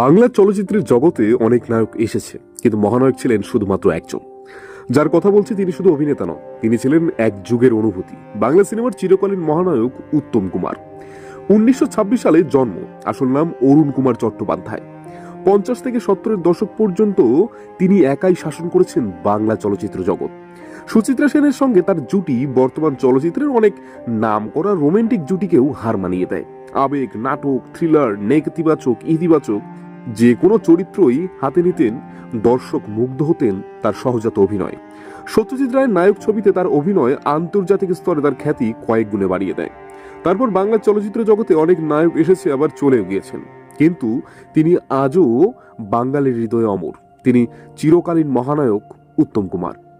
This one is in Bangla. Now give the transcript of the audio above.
বাংলা চলচ্চিত্রের জগতে অনেক নায়ক এসেছে, কিন্তু মহানায়ক ছিলেন শুধুমাত্র একজন। যার কথা বলছি তিনি শুধু অভিনেতা নন, তিনি ছিলেন এক যুগের অনুভূতি। বাংলা সিনেমার চিরকালীন মহানায়ক উত্তম কুমার। উনিশশো সালে জন্ম, আসল নাম অরুণ কুমার চট্টোপাধ্যায়। পঞ্চাশ থেকে সত্তরের দশক পর্যন্ত তিনি একাই শাসন করেছেন বাংলা চলচ্চিত্র জগৎ। সুচিত্রা সেনের সঙ্গে তার জুটি বর্তমান চলচ্চিত্রের অনেক নাম করা রোমান্টিক জুটিকেও হার মানিয়ে দেয়। আবেগ, নাটক, থ্রিলার নেতিবাচক ইতিবাচক যে কোনো চরিত্রই হাতে নিতেন, দর্শক মুগ্ধ হতেন তার সহজাত অভিনয়। সত্যজিৎ রায়ের নায়ক ছবিতে তার অভিনয় আন্তর্জাতিক স্তরে তার খ্যাতি কয়েক গুণে বাড়িয়ে দেয়। তারপর বাংলা চলচ্চিত্র জগতে অনেক নায়ক এসেছে, আবার চলেও গিয়েছেন। কিন্তু তিনি আজও বাঙালির হৃদয়ে অমর। তিনি চিরকালীন মহানায়ক উত্তম কুমার।